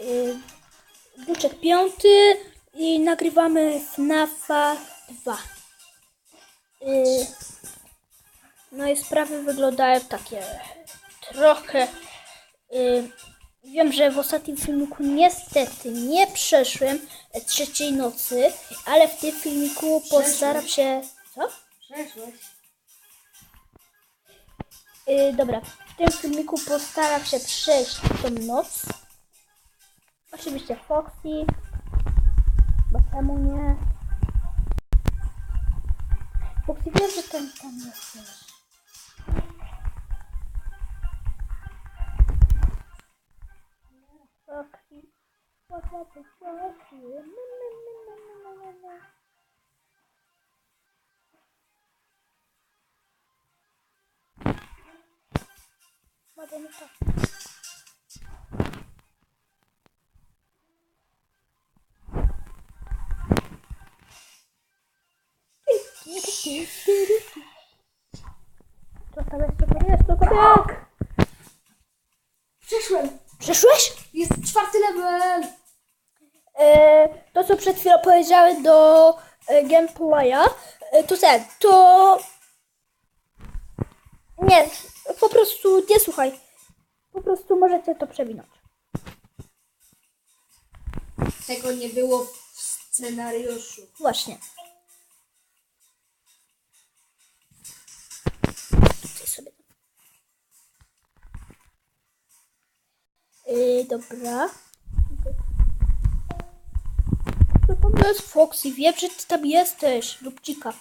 Y, Duczek piąty i nagrywamy FNAFa 2. Y, No i sprawy wyglądają takie trochę. y, Wiem, że w ostatnim filmiku niestety nie przeszłem trzeciej nocy, ale w tym filmiku postaram się. Co? Przeszłeś. Yy, dobra, w tym filmiku postaram się przejść tą noc. Oczywiście Foxy, bo czemu nie? Foxy wie, że ten tam jesteś. Foxy, Foxy, Foxy, Co tam jest? Co tam jest? Co tam jak? Przeszłem. Przeszłeś? Jest czwarty level. E, to, co przed chwilą powiedziałem do e, gameplaya, e, to ten, to... Nie, po prostu nie słuchaj. Po prostu możecie to przewinąć. Tego nie było w scenariuszu. Właśnie. Dobra. Tam jest Foxy? Wiem, że ty tam jesteś. Lub dzika.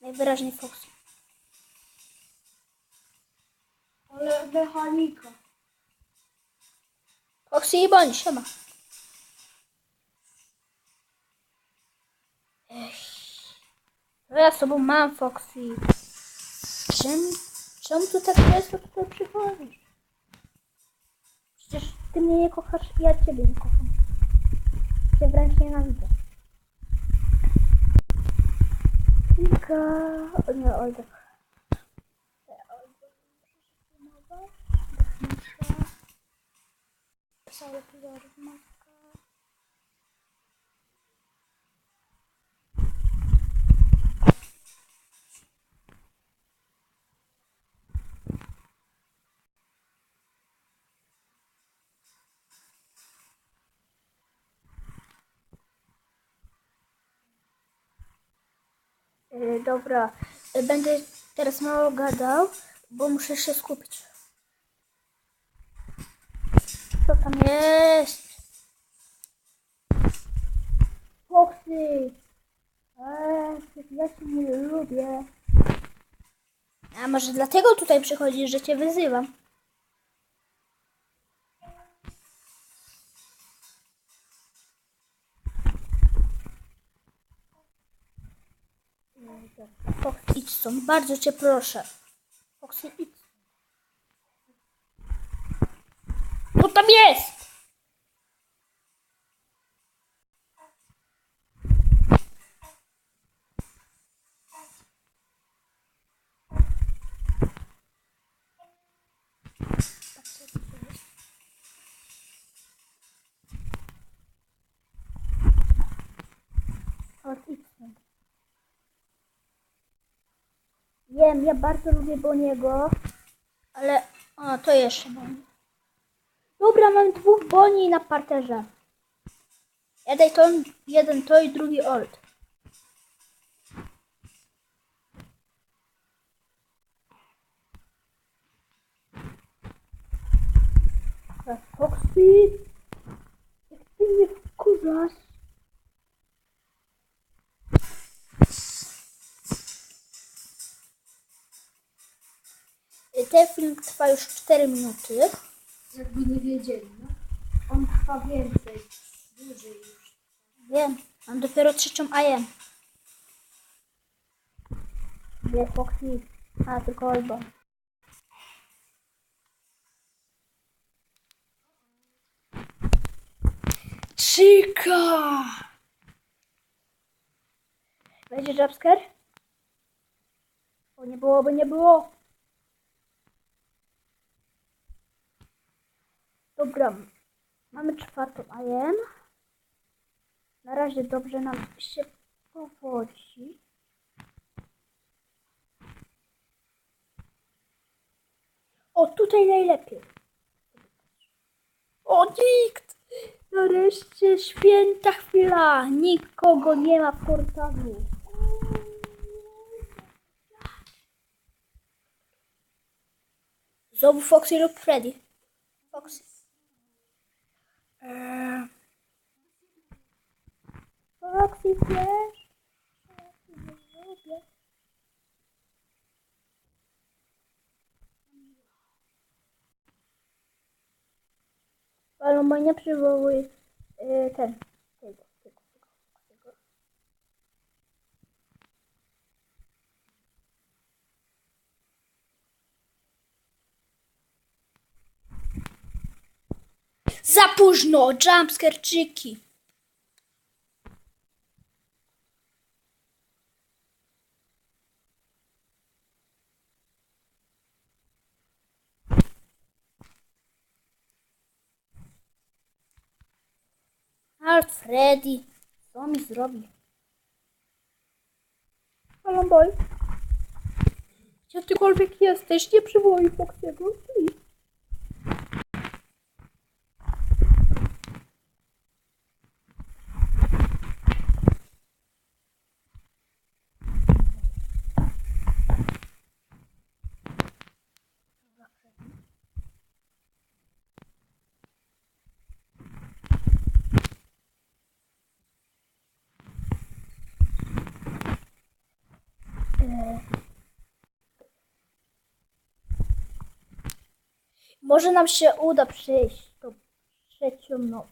Najwyraźniej Foxy. Ale mechanika. Foxy i bądź, siema. Ja z tobą mam, Foxy? Czym, czemu tu tak często tutaj przychodzisz? Ty mnie nie kochasz ja ciebie nie kocham. Cię wręcz nienawidzę. Kilka... O nie, Olga. Muszę... Cały kolor maska. Yy, dobra, Yy, będę teraz mało gadał, bo muszę się skupić. Co tam jest? Foxy! Eee, ja cię nie lubię. A może dlatego tutaj przychodzisz, że cię wyzywam? Foxy, idź stąd, bardzo cię proszę. Foxy, idź. Co tam jest? Chodź, idź stąd. Wiem, ja bardzo lubię Boniego, ale... O, to jeszcze Boni. Dobra, mam dwóch Boni na parterze. Jeden to, jeden to i drugi Old. Foxy, jak ty mnie wkurzasz. Ten film trwa już 4 minuty. Jakby nie wiedzieli, no. On trwa więcej. Dłużej już. Wiem, mam dopiero trzecią AM. Gdzie Foxy? A, tylko Olbo. Chica! Będzie jumpscare? O, nie byłoby, nie było. Dobra. Mamy czwartą AM. Na razie dobrze nam się powodzi. O, tutaj najlepiej. O, nikt! Nareszcie święta chwila. Nikogo nie ma w portalu. Znowu Foxy lub Freddy. Foxy. Eee. Foxy Flash. Nie lubię. Ale mój nie przywołuje yy, ten. Tego, tego, tego, tego. Za późno! Alfredi, co mi zrobi? Halo, boy. Gdzie tykolwiek jesteś, nie przywołuj Foxiego, please. Może nam się uda przejść tą trzecią noc.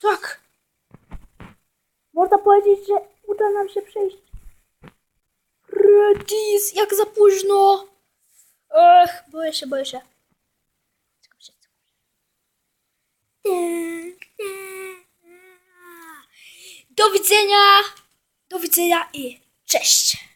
Tak! Można powiedzieć, że uda nam się przejść. Redis, jak za późno! Ech, boję się, boję się. Do widzenia! Do widzenia i cześć!